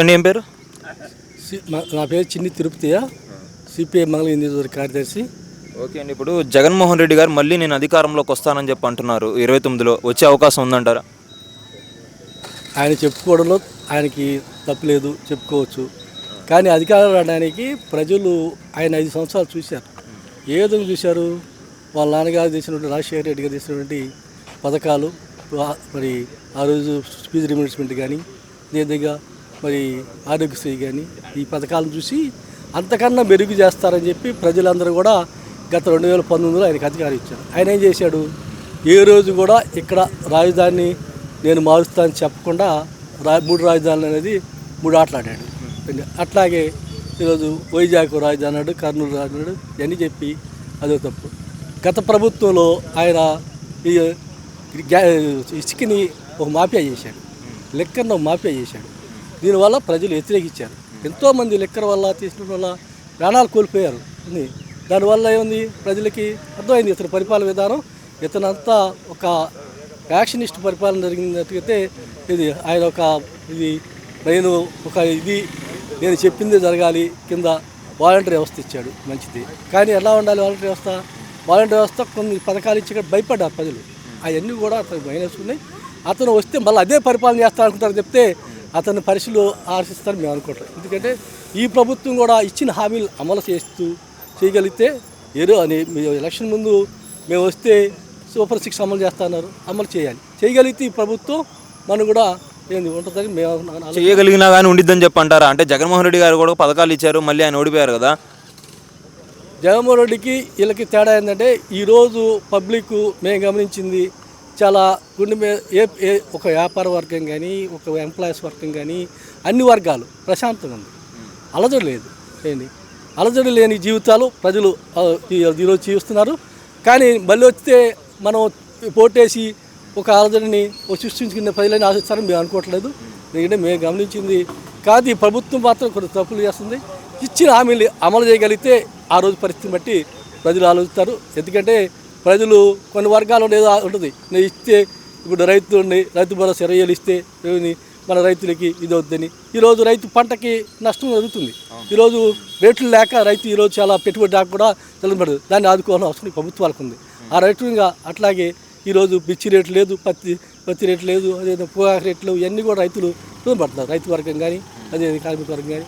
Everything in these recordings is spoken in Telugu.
అండి ఏం పేరు? నా పేరు చిన్ని తిరుపతియ. సిపిఐ మంగళ నియోజకవర్గ కార్యదర్శి. ఓకే అండి ఇప్పుడు జగన్మోహన్ రెడ్డి గారు మళ్ళీ నేను అధికారంలోకి వస్తానని చెప్పి అంటున్నారు. ఇరవై తొమ్మిదిలో వచ్చే అవకాశం ఉందంటారా? ఆయన చెప్పుకోవడంలో ఆయనకి తప్పులేదు చెప్పుకోవచ్చు. కానీ అధికారం రావడానికి ప్రజలు ఆయన ఐదు సంవత్సరాలు చూశారు. ఏ విధంగా చూశారు? వాళ్ళ నాన్నగారు చేసినటువంటి రాజశేఖర రెడ్డి గారు చేసినటువంటి పథకాలు మరి ఆ రోజు ఫీజు రిమర్స్మెంట్ కానీ అదేవిధంగా మరి ఆరోగ్యశ్రీ కానీ ఈ పథకాలను చూసి అంతకన్నా మెరుగు చేస్తారని చెప్పి ప్రజలందరూ కూడా గత రెండు వేల పంతొమ్మిదిలో ఆయనకు అధికారం ఇచ్చారు. ఆయన ఏం చేశాడు? ఏ రోజు కూడా ఇక్కడ రాజధాని నేను మారుస్తానని చెప్పకుండా రా మూడు రాజధానులు అనేది మూడు ఆటలాడాడు అట్లాగే ఈరోజు వైజాగ్ రాజధాని అన్నాడు కర్నూలు రాజధాని ఇవన్నీ చెప్పి అదో తప్పు. గత ప్రభుత్వంలో ఆయన ఈ ఇసుకని ఒక మాఫియా చేశాడు. లెక్కన్న ఒక మాఫియా చేశాడు. దీనివల్ల ప్రజలు వ్యతిరేకించారు. ఎంతోమంది లెక్కర్ వల్ల తీసిన వల్ల ప్రాణాలు కోల్పోయారు. ఉంది దానివల్ల ఏముంది? ప్రజలకి అర్థమైంది ఇతని పరిపాలన విధానం. ఇతనంతా ఒక యాక్షనిస్ట్ పరిపాలన జరిగినట్టుగైతే ఇది ఆయన ఒక ఇది నేను ఒక ఇది నేను చెప్పింది జరగాలి. కింద వాలంటీర్ వ్యవస్థ ఇచ్చాడు. మంచిది. కానీ ఎలా ఉండాలి వాలంటీర్ వ్యవస్థ? వాలంటీర్ వ్యవస్థ కొన్ని పథకాలు ఇచ్చి ఇక్కడ భయపడ్డారు ప్రజలు. అవన్నీ కూడా అతను మైనస్ ఉన్నాయి. అతను వస్తే మళ్ళీ అదే పరిపాలన చేస్తా అనుకుంటారు చెప్తే అతని పరిశీలు ఆశిస్తారు మేము అనుకుంటాం ఎందుకంటే ఈ ప్రభుత్వం కూడా ఇచ్చిన హామీలు అమలు చేస్తూ చేయగలిగితే ఏదో అని మీ ఎలక్షన్ ముందు మేము వస్తే సూపర్ సిక్స్ అమలు చేస్తున్నారు అమలు చేయాలి. చేయగలిగితే ఈ ప్రభుత్వం మనం కూడా ఏంది ఉంటుందని మేము చేయగలిగినా కానీ ఉండిద్దని చెప్పి అంటారా అంటే జగన్మోహన్ రెడ్డి గారు కూడా పథకాలు ఇచ్చారు మళ్ళీ ఆయన ఓడిపోయారు కదా. జగన్మోహన్ రెడ్డికి వీళ్ళకి తేడా ఏంటంటే ఈరోజు పబ్లిక్ మేము గమనించింది చాలా గుండె మీద ఏ ఏ ఒక వ్యాపార వర్గం కానీ ఒక ఎంప్లాయీస్ వర్గం కానీ అన్ని వర్గాలు ప్రశాంతంగా ఉంది. అలజడి లేదు. ఏంటి అలజడి లేని జీవితాలు ప్రజలు ఈరోజు జీవిస్తున్నారు. కానీ మళ్ళీ వస్తే మనం పోటేసి ఒక అలజడిని సృష్టించుకున్న ప్రజలని ఆశిస్తారని మేము అనుకోవట్లేదు. ఎందుకంటే మేము గమనించింది కాదు ఈ ప్రభుత్వం మాత్రం కొన్ని తప్పులు చేస్తుంది. ఇచ్చిన హామీలు అమలు చేయగలిగితే ఆ రోజు పరిస్థితిని బట్టి ప్రజలు ఆలోచిస్తారు. ఎందుకంటే ప్రజలు కొన్ని వర్గాలు లేదా ఉంటుంది. నేను ఇస్తే ఇప్పుడు రైతు ఉండి రైతు భరోసా ఇరవై వేలు ఇస్తే మన రైతులకి ఇది వద్దని ఈరోజు రైతు పంటకి నష్టం జరుగుతుంది. ఈరోజు రేట్లు లేక రైతు ఈరోజు చాలా పెట్టుబడి దాకా కూడా నిలబడదు. దాన్ని ఆదుకోవాలని అవసరం ప్రభుత్వాలకు ఉంది. ఆ రైతుగా అట్లాగే ఈరోజు మిర్చి రేటు లేదు పత్తి పత్తి రేటు లేదు అదే పొగాకు రేట్లు ఇవన్నీ కూడా రైతులు పడుతున్నారు రైతు వర్గం కానీ అదే కార్మిక వర్గం కానీ.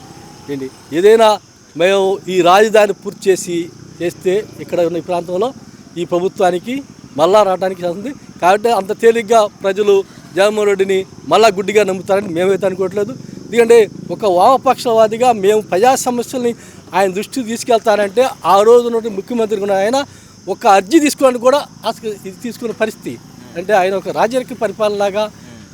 ఏంటి? ఏదైనా మేము ఈ రాజధాని పూర్తి చేసి చేస్తే ఇక్కడ ఉన్న ఈ ప్రాంతంలో ఈ ప్రభుత్వానికి మళ్ళా రావడానికి ఉంది కాబట్టి అంత తేలిగ్గా ప్రజలు జగన్మోహన్ రెడ్డిని మళ్ళా గుడ్డిగా నమ్ముతారని మేమైతే అనుకోవట్లేదు. ఎందుకంటే ఒక వామపక్షవాదిగా మేము ప్రజా సమస్యల్ని ఆయన దృష్టికి తీసుకెళ్తారంటే ఆ రోజు నుండి ముఖ్యమంత్రి ఉన్న ఆయన ఒక అర్జీ తీసుకోవడానికి కూడా తీసుకున్న ఇది పరిస్థితి. అంటే ఆయన ఒక రాజరిక పరిపాలనలాగా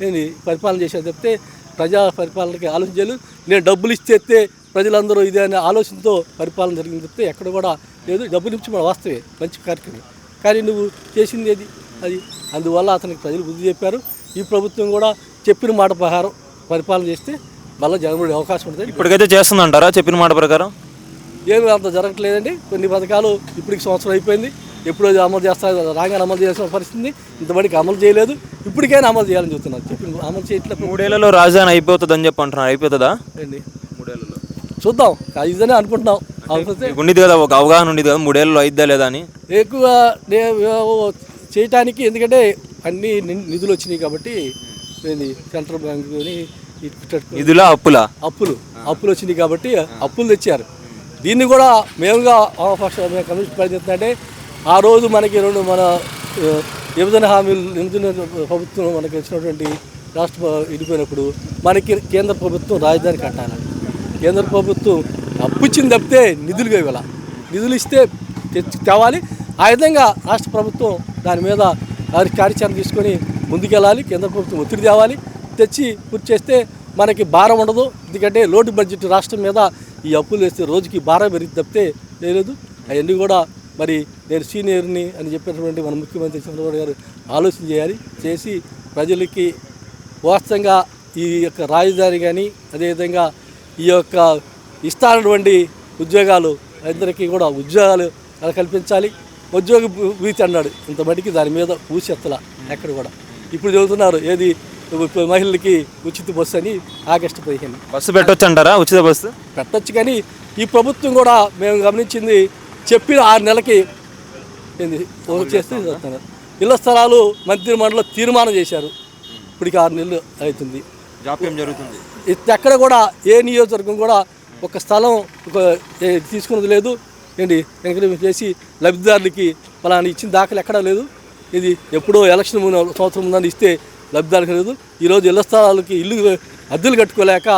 నేను పరిపాలన చేసేది చెప్తే ప్రజా పరిపాలనకి ఆలోచన నేను డబ్బులు ఇచ్చేస్తే ప్రజలందరూ ఇదే అనే ఆలోచనతో పరిపాలన జరిగింది చెప్తే ఎక్కడ కూడా లేదు డబ్బులు ఇచ్చి మన వాస్తవే మంచి కార్యక్రమం. కానీ నువ్వు చేసింది ఏది? అది. అందువల్ల అతనికి ప్రజలు బుద్ధి చెప్పారు. ఈ ప్రభుత్వం కూడా చెప్పిన మాట ప్రకారం పరిపాలన చేస్తే మళ్ళీ జగన్మోహన్ అవకాశం ఉంటుంది. ఇప్పటికైతే చేస్తుందంటారా చెప్పిన మాట ప్రకారం? ఏమి అంత జరగట్లేదండి. కొన్ని పథకాలు ఇప్పటికి సంవత్సరం అయిపోయింది. ఎప్పుడో అమలు చేస్తా రాగానే అమలు చేయాల్సిన పరిస్థితి ఇంతవరకు అమలు చేయలేదు. ఇప్పటికైనా అమలు చేయాలని చెప్తున్నారు చెప్పిన అమలు చేయట్లేదు మూడేళ్ళలో రాజధాని అయిపోతుందని చెప్పి అంటున్నారు. అయిపోతుందా? అండి మూడేళ్ళలో. చూద్దాం. ఇదనే అనుకుంటున్నాం. ఉండేది కదా ఒక అవగాహన ఉండేది కదా మూడేళ్ళలో అయిద్దా లేదా అని? ఎక్కువ చేయటానికి ఎందుకంటే అన్ని నిధులు వచ్చినాయి కాబట్టి సెంట్రల్ బ్యాంక్ నిధులా అప్పులా? అప్పులు. అప్పులు వచ్చినాయి కాబట్టి అప్పులు తెచ్చారు. దీన్ని కూడా మేముగా కమ్యూనిస్ట్ ప్రయత్నిస్తుందంటే ఆ రోజు మనకి రెండు మన విభజన హామీలు విభజన ప్రభుత్వం మనకి వచ్చినటువంటి రాష్ట్ర ఇడిపోయినప్పుడు మనకి కేంద్ర ప్రభుత్వం రాజధాని కట్టాలి. కేంద్ర ప్రభుత్వం అప్పు ఇచ్చింది తప్పితే నిధులుగా ఇవ్వాల నిధులు ఇస్తే తెచ్చి తేవాలి. ఆ విధంగా రాష్ట్ర ప్రభుత్వం దాని మీద వారి కార్యాచరణ తీసుకొని ముందుకెళ్ళాలి. కేంద్ర ప్రభుత్వం ఒత్తిడి తేవాలి. తెచ్చి పూర్తి చేస్తే మనకి భారం ఉండదు. ఎందుకంటే లోటు బడ్జెట్ రాష్ట్రం మీద ఈ అప్పులు వేస్తే రోజుకి భారం పెరిగి తప్పితే లేదు. అవన్నీ కూడా మరి నేను సీనియర్ని అని చెప్పినటువంటి మన ముఖ్యమంత్రి చంద్రబాబు గారు ఆలోచన చేయాలి. చేసి ప్రజలకి వాస్తవంగా ఈ యొక్క రాజధాని కానీ అదేవిధంగా ఈ యొక్క ఇస్తానటువంటి ఉద్యోగాలు అందరికీ కూడా ఉద్యోగాలు కల్పించాలి. ఉద్యోగ భీతి అన్నాడు. ఇంత మటుకి దాని మీద ఊసెత్తల ఎక్కడ కూడా. ఇప్పుడు చెబుతున్నారు ఏది? మహిళలకి ఉచిత బస్సు అని ఆగస్టు పదిహేను. బస్సు పెట్టొచ్చు అంటారా? ఉచిత బస్సు? పెట్టొచ్చు కానీ ఈ ప్రభుత్వం కూడా మేము గమనించింది చెప్పిన ఆరు నెలలకి చేస్తే. ఇళ్ళ స్థలాలు మంత్రి మండలిలో తీర్మానం చేశారు. ఇప్పటికి ఆరు నెలలు అవుతుంది. జాప్యం జరుగుతుంది. ఎక్కడ కూడా ఏ నియోజకవర్గం కూడా ఒక స్థలం ఒక తీసుకున్నది లేదు. ఏంటి? ఎంకరేజ్ చేసి లబ్ధిదారులకి పలానా ఇచ్చిన దాఖలు ఎక్కడా లేదు. ఇది ఎప్పుడో ఎలక్షన్ ముందు సంవత్సరం ముందని ఇస్తే లబ్ధిదారులకు లేదు. ఈరోజు ఇళ్ళ స్థలాలకి ఇల్లు అద్దెలు కట్టుకోలేక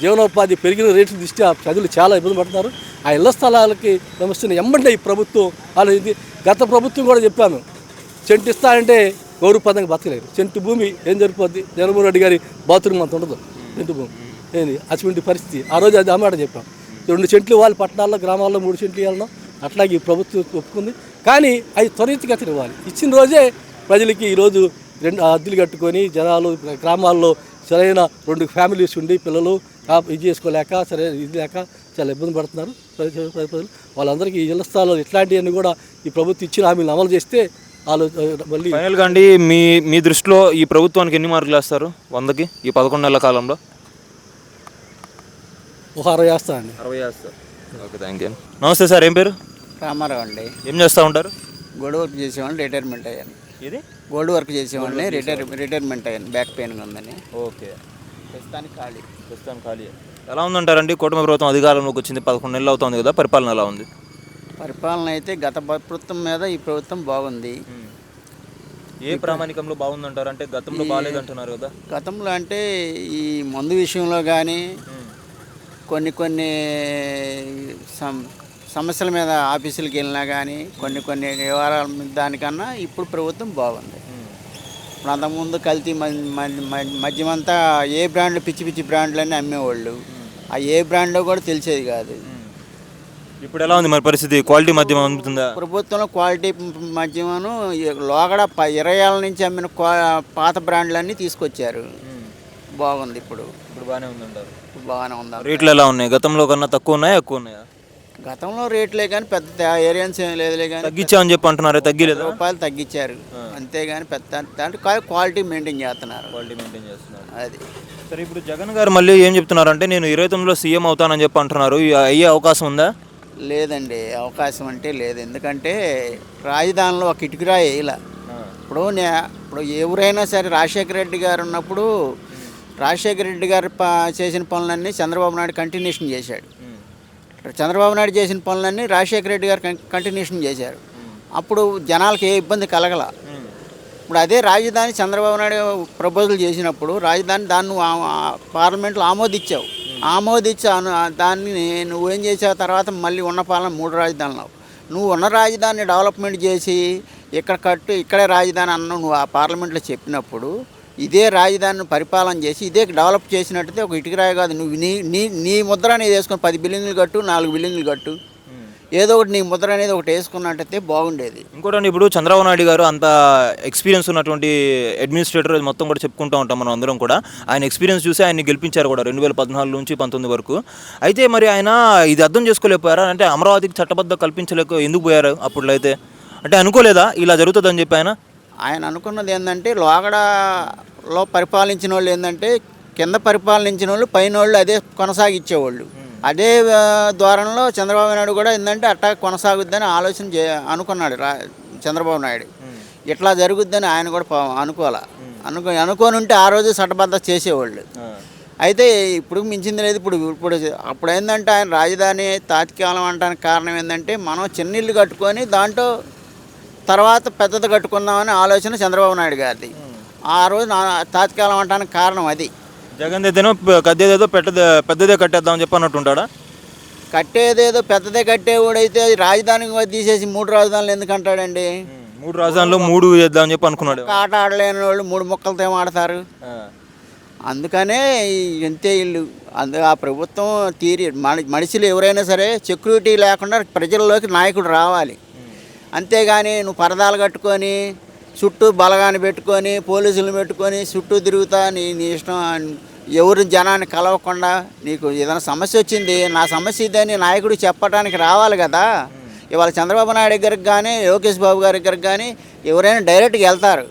జీవనోపాధి పెరిగిన రేట్ల దృష్ట్యా ప్రజలు చాలా ఇబ్బంది పడుతున్నారు. ఆ ఇళ్ళ స్థలాలకి సమస్యను ఎమ్మంటే ఈ ప్రభుత్వం ఆలోచించి గత ప్రభుత్వం కూడా చెప్పాను. చెంటు ఇస్తానంటే గౌరవపదంగా బతకలేదు. చెంటు భూమి ఏం జరిపోద్ది జగన్మోహన్ రెడ్డి గారి బాత్రూమ్ అంత ఉండదు. చెంటు భూమి. ఏంది? అటువంటి పరిస్థితి. ఆ రోజు అది అమ్మాట చెప్పాం. రెండు చెంట్లు వాళ్ళు పట్టణాల్లో గ్రామాల్లో మూడు చెంట్లు ఇవ్వడం అట్లాగే ఈ ప్రభుత్వం ఒప్పుకుంది. కానీ అది త్వరితగతిన ఇవ్వాలి. ఇచ్చిన రోజే ప్రజలకి ఈరోజు రెండు అద్దెలు కట్టుకొని జనాలు గ్రామాల్లో సరైన రెండు ఫ్యామిలీస్ ఉండి పిల్లలు ఇది చేసుకోలేక సరైన ఇది లేక చాలా ఇబ్బంది పడుతున్నారు ప్రజలు ప్రజలు వాళ్ళందరికీ ఈ ఇళ్ళ ఇట్లాంటివన్నీ కూడా ఈ ప్రభుత్వం ఇచ్చిన హామీలు అమలు చేస్తే వాళ్ళు మళ్ళీ ఫైనల్గా అండి మీ మీ దృష్టిలో ఈ ప్రభుత్వానికి ఎన్ని మార్కులు వేస్తారు? వందకి? ఈ పదకొండు నెలల కాలంలో? ఒక అరవై వేస్తానండి అరవై వేస్తారు ఓకే థ్యాంక్ యూ నమస్తే సార్ ఏం పేరు? రామారావు అండి. ఏం చేస్తూ ఉంటారు? గోల్డ్ వర్క్ చేసేవాడిని రిటైర్మెంట్ అయ్యాను. ఇది గోల్డ్ వర్క్ చేసేవాడిని రిటైర్ రిటైర్మెంట్ అయ్యాను బ్యాక్ పెయిన్ ఉందని. ఓకే. ప్రస్తుతానికి ఖాళీ. ప్రస్తుతం ఖాళీ. ఎలా ఉందంటారండి? కూటమి ప్రభుత్వం అధికారంలోకి వచ్చింది పదకొండు నెలలు అవుతుంది కదా పరిపాలన ఎలా ఉంది? పరిపాలన అయితే గత ప్రభుత్వం మీద ఈ ప్రభుత్వం బాగుంది. ఏ ప్రామాణికంలో బాగుందంటారు? అంటే గతంలో బాగాలేదంటున్నారు కదా. గతంలో అంటే ఈ మందు విషయంలో కానీ కొన్ని కొన్ని సం- సమస్యల మీద ఆఫీసులకు వెళ్ళినా కానీ కొన్ని కొన్ని వ్యవహారాల దానికన్నా ఇప్పుడు ప్రభుత్వం బాగుంది. ఇప్పుడు అంతకుముందు కల్తీ మద్యమంతా ఏ బ్రాండ్లు పిచ్చి పిచ్చి బ్రాండ్లన్నీ అమ్మేవాళ్ళు. ఆ ఏ బ్రాండ్లో కూడా తెలిసేది కాదు. ఇప్పుడు ఎలా ఉంది మరి పరిస్థితి? క్వాలిటీ మధ్య అందుతుందా? ప్రభుత్వంలో క్వాలిటీ మద్యమను లోగడ ఇరవై ఏళ్ళ నుంచి అమ్మిన పాత బ్రాండ్లన్నీ తీసుకొచ్చారు. బాగుంది ఇప్పుడు. ఇప్పుడు బాగానే ఉందంటారు. ఇప్పుడు బాగానే ఉంది రేట్లు ఎలా ఉన్నాయి? గతంలో కన్నా తక్కువ ఉన్నాయా ఎక్కువ ఉన్నాయా? గతంలో రేట్లే కానీ పెద్ద ఏరియాన్స్ ఏం లేదులే కానీ తగ్గించామని చెప్పి అంటున్నారే తగ్గిలేదా? రూపాయలు తగ్గించారు. అంతేగాని పెద్ద దాంట్లో క్వాలిటీ మెయింటైన్ చేస్తున్నారు. క్వాలిటీ మెయింటైన్ చేస్తున్నారు. అది. సరే ఇప్పుడు జగన్ గారు మళ్ళీ ఏం చెప్తున్నారంటే నేను ఇరవై తొమ్మిదిలో సీఎం అవుతానని చెప్పి అంటున్నారు. అయ్యే అవకాశం ఉందా? లేదండి అవకాశం అంటే లేదు. ఎందుకంటే రాజధానిలో ఒక ఇటుకురాయి వేయాల. ఇప్పుడు నే ఇప్పుడు ఎవరైనా సరే రాజశేఖర రెడ్డి గారు ఉన్నప్పుడు రాజశేఖర రెడ్డి గారు చేసిన పనులన్నీ చంద్రబాబు నాయుడు కంటిన్యూషన్ చేశాడు. చంద్రబాబు నాయుడు చేసిన పనులన్నీ రాజశేఖర రెడ్డి గారు కం- కంటిన్యూషన్ చేశారు. అప్పుడు జనాలకు ఏ ఇబ్బంది కలగల. ఇప్పుడు అదే రాజధాని చంద్రబాబు నాయుడు ప్రపోజల్ చేసినప్పుడు రాజధాని దాన్ని పార్లమెంట్లో ఆమోదించావు ఆమోదించాను దాన్ని దాన్ని నువ్వేం చేసావు? తర్వాత మళ్ళీ ఉన్న పాలన మూడు రాజధానులు. నువ్వు ఉన్న రాజధానిని డెవలప్మెంట్ చేసి ఇక్కడ కట్టు ఇక్కడే రాజధాని అన్న నువ్వు ఆ పార్లమెంట్లో చెప్పినప్పుడు ఇదే రాజధానిని పరిపాలన చేసి ఇదే డెవలప్ చేసినట్టయితే ఒక ఇటుకరాయి కాదు. నువ్వు నీ నీ నీ ముద్ర అనేది వేసుకొని పది బిల్డింగ్లు కట్టు నాలుగు బిల్డింగ్లు కట్టు. ఏదో ఒకటి నీ ముద్ర అనేది ఒకటి వేసుకున్నట్టయితే బాగుండేది. ఇంకోటండి ఇప్పుడు చంద్రబాబు నాయుడు గారు అంత ఎక్స్పీరియన్స్ ఉన్నటువంటి అడ్మినిస్ట్రేటర్ మొత్తం కూడా చెప్పుకుంటూ ఉంటాం మనం అందరం కూడా. ఆయన ఎక్స్పీరియన్స్ చూసి ఆయన్ని గెలిపించారు కూడా రెండు వేల పద్నాలుగు నుంచి పంతొమ్మిది వరకు. అయితే మరి ఆయన ఇది అర్థం చేసుకోలేకపోయారా? అంటే అమరావతికి చట్టబద్ధ కల్పించలేక ఎందుకు పోయారు అప్పుడు అయితే అంటే అనుకోలేదా ఇలా జరుగుతుందని చెప్పి ఆయన? ఆయన అనుకున్నది ఏంటంటే లోగడలో పరిపాలించిన వాళ్ళు ఏంటంటే కింద పరిపాలించిన వాళ్ళు పైన వాళ్ళు అదే కొనసాగించేవాళ్ళు. అదే ద్వారంలో చంద్రబాబు నాయుడు కూడా ఏంటంటే అట్టా కొనసాగుద్దని ఆలోచన చే అనుకున్నాడు రా చంద్రబాబు నాయుడు. ఇట్లా జరుగుద్దని ఆయన కూడా అనుకోవాలా. అనుకో అనుకోని ఉంటే ఆ రోజు చట్టబద్ధ చేసేవాళ్ళు. అయితే ఇప్పుడు మించింది లేదు ఇప్పుడు ఇప్పుడు అప్పుడు ఏంటంటే ఆయన రాజధాని తాత్కాలం అనడానికి కారణం ఏంటంటే మనం చిన్న ఇల్లు కట్టుకొని దాంట్లో తర్వాత పెద్దది కట్టుకుందామని ఆలోచన చంద్రబాబు నాయుడు గారిది. ఆ రోజు నా తాత్కాలం అనడానికి కారణం అది. జగన్ ఏదేనో కద్దేదేదో పెట్టదే పెద్దదే కట్టేద్దామని చెప్పి అన్నట్టు ఉంటాడా కట్టేదేదో పెద్దదే కట్టేవాడైతే రాజధాని తీసేసి మూడు రాజధానులు ఎందుకు అంటాడండి మూడు రాజధానులు మూడు చేద్దామని చెప్పి అనుకున్నాడు ఆట ఆడలేని వాళ్ళు మూడు మొక్కలతో ఆడతారు? అందుకనే ఇంతే ఇల్లు. అందు ఆ ప్రభుత్వం తీరి మన మనుషులు ఎవరైనా సరే సెక్యూరిటీ లేకుండా ప్రజల్లోకి నాయకుడు రావాలి. అంతేగాని నువ్వు పరదాలు కట్టుకొని చుట్టూ బలగాన్ని పెట్టుకొని పోలీసులు పెట్టుకొని చుట్టూ తిరుగుతా నీ నీ ఇష్టం. ఎవరు జనాన్ని కలవకుండా నీకు ఏదైనా సమస్య వచ్చింది నా సమస్య ఇదని నాయకుడు చెప్పడానికి రావాలి కదా. ఇవాళ చంద్రబాబు నాయుడు దగ్గరికి కానీ లోకేష్ బాబు గారి దగ్గరికి కానీ ఎవరైనా డైరెక్ట్గా వెళ్తారు.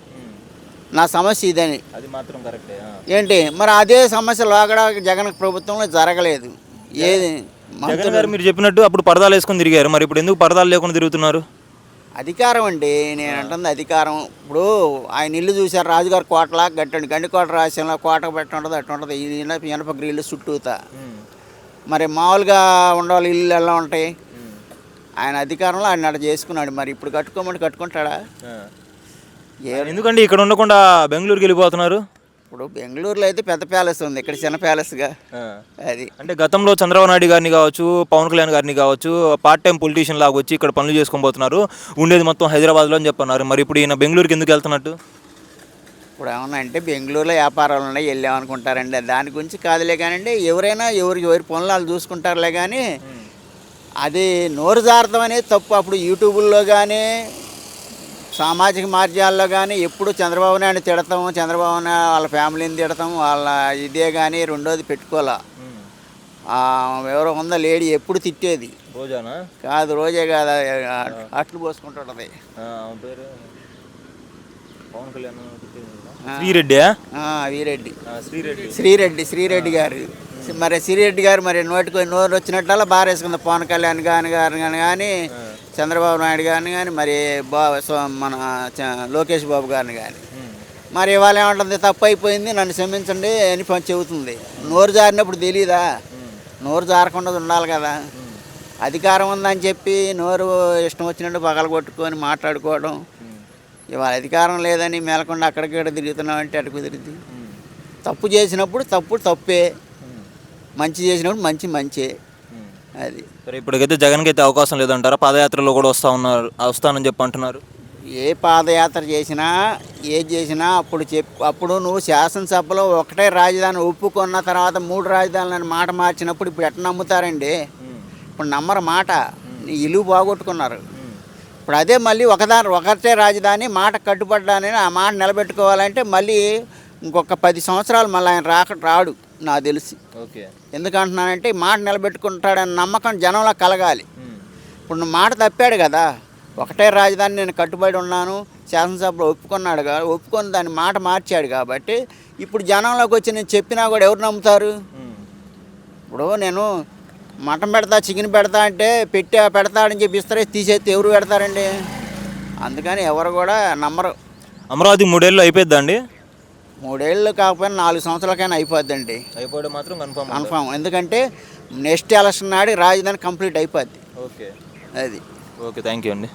నా సమస్య ఇదని అది మాత్రం కరెక్టే ఏంటి? మరి అదే సమస్య లోగడ జగన్ ప్రభుత్వంలో జరగలేదు. ఏది? జగన్ గారు మీరు చెప్పినట్టు అప్పుడు పరదాలు వేసుకొని తిరిగారు. మరి ఇప్పుడు ఎందుకు పరదాలు లేకుండా తిరుగుతున్నారు? అధికారం అండి. నేను అంటుంది అధికారం. ఇప్పుడు ఆయన ఇల్లు చూశారు రాజుగారు కోటలా గట్టండి గండికోట రాసిన కోట పెట్టి ఉంటుంది అట్టు ఉంటుంది ఇది ఇనప ఇనప గ్రిల్లు చుట్టూతా. మరి మామూలుగా ఉండవాలి ఇల్లు ఎలా ఉంటాయి? ఆయన అధికారంలో ఆయన అట్లా చేసుకున్నాడు. మరి ఇప్పుడు కట్టుకోమంటే కట్టుకుంటాడా? ఎందుకండి ఇక్కడ ఉండకుండా బెంగళూరుకి వెళ్ళిపోతున్నారు? ఇప్పుడు బెంగళూరులో అయితే పెద్ద ప్యాలెస్ ఉంది ఇక్కడ చిన్న ప్యాలెస్గా. అది. అంటే గతంలో చంద్రబాబు నాయుడు గారిని కావచ్చు పవన్ కళ్యాణ్ గారిని కావచ్చు పార్ట్ టైం పొలిటీషియన్ లాగా వచ్చి ఇక్కడ పనులు చేసుకొని పోతున్నారు ఉండేది మొత్తం హైదరాబాద్లో అని చెప్పన్నారు. మరి ఇప్పుడు ఈయన బెంగళూరుకి ఎందుకు వెళ్తున్నట్టు? ఇప్పుడు ఏమన్నా అంటే బెంగళూరులో వ్యాపారాలు ఉన్నాయి వెళ్ళామనుకుంటారండి దాని గురించి కాదులే కానండి ఎవరైనా ఎవరికి ఎవరి పనులు వాళ్ళు చూసుకుంటారులే కానీ అది నోరు జారతం అనేది తప్పు. అప్పుడు యూట్యూబుల్లో కానీ సామాజిక మాధ్యాల్లో కానీ ఎప్పుడు చంద్రబాబు నాయుడు తిడతాం చంద్రబాబు నాయుడు వాళ్ళ ఫ్యామిలీని తిడతాం వాళ్ళ ఇదే కానీ రెండోది పెట్టుకోవాలా. ఆ, ఎవరో ఉందా లేడీ ఎప్పుడు తిట్టేది. రోజానా? కాదు రోజే కాదు అట్లు పోసుకుంటుంటది పేరు? పవన్ కళ్యాణ్ శ్రీరెడ్డి వీరెడ్డి. శ్రీరెడ్డి. శ్రీరెడ్డి శ్రీరెడ్డి గారు. మరి శ్రీరెడ్డి గారు మరి నోటికి నోరు వచ్చినట్టల్లా బారేసుకుంది. పవన్ కళ్యాణ్ గాని గారు కానీ కానీ చంద్రబాబు నాయుడు గారిని కానీ మరి బా మన లోకేష్ బాబు గారిని కానీ మరి ఇవాళ ఏమంటుంది? తప్పు అయిపోయింది నన్ను క్షమించండి అని పని చెబుతుంది. నోరు జారినప్పుడు తెలియదా నోరు జారకుండా ఉండాలి కదా. అధికారం ఉందని చెప్పి నోరు ఇష్టం వచ్చినట్టు పగల కొట్టుకొని మాట్లాడుకోవడం. ఇవాళ అధికారం లేదని మేలకుండా అక్కడికి ఇక్కడ తిరుగుతున్నాం అంటే అటు కుదిరింది తప్పు చేసినప్పుడు తప్పు తప్పే. మంచి చేసినప్పుడు మంచి మంచే. అది. సరే ఇప్పటికైతే జగన్కి అయితే అవకాశం లేదంటారా? పాదయాత్రలో కూడా వస్తా ఉన్నారు వస్తానని చెప్పి అంటున్నారు. ఏ పాదయాత్ర చేసినా ఏది చేసినా అప్పుడు చెప్ అప్పుడు నువ్వు శాసనసభలో ఒకటే రాజధాని ఒప్పుకున్న తర్వాత మూడు రాజధానులు అని మాట మార్చినప్పుడు ఇప్పుడు ఎట్లా నమ్ముతారండి? ఇప్పుడు నమ్మరు మాట. ఇల్లు బాగొట్టుకున్నారు. ఇప్పుడు అదే మళ్ళీ ఒకదాని ఒకటే రాజధాని మాట కట్టుబడ్డానని ఆ మాట నిలబెట్టుకోవాలంటే మళ్ళీ ఇంకొక పది సంవత్సరాలు మళ్ళీ ఆయన రాక రాడు. నాకు తెలిసి. ఓకే. ఎందుకంటున్నానంటే ఈ మాట నిలబెట్టుకుంటాడని నమ్మకం జనంలో కలగాలి. ఇప్పుడు నువ్వు మాట తప్పాడు కదా ఒకటే రాజధాని నేను కట్టుబడి ఉన్నాను శాసనసభలో ఒప్పుకున్నాడు కదా ఒప్పుకొని దాని మాట మార్చాడు కాబట్టి ఇప్పుడు జనంలోకి వచ్చి నేను చెప్పినా కూడా ఎవరు నమ్ముతారు? ఇప్పుడు నేను మటన్ పెడతా చికెన్ పెడతా అంటే పెట్టా పెడతాడని చెప్పి ఇస్తారే తీసేస్తే ఎవరు పెడతారండి? అందుకని ఎవరు కూడా నమ్మరు. అమరావతి మూడేళ్ళు అయిపోద్దా అండి? మూడేళ్ళు కాకపోయినా నాలుగు సంవత్సరాలకైనా అయిపోద్దండి. అయిపోవడం మాత్రం కన్ఫర్మ్ కన్ఫామ్ ఎందుకంటే నెక్స్ట్ ఎలక్షన్ నాడు రాజధాని కంప్లీట్ అయిపోద్ది. ఓకే. అది. ఓకే థ్యాంక్ యూ అండి.